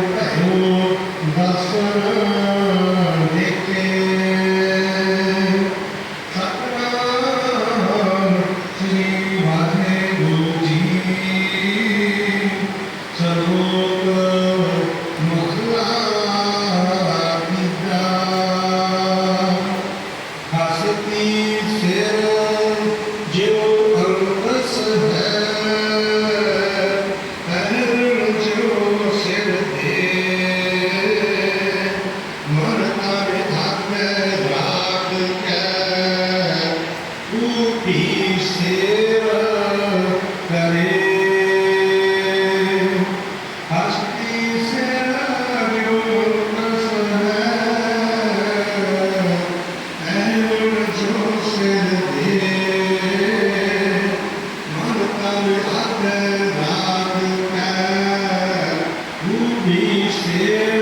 Thank you. रूपी सेवा करे Yeah.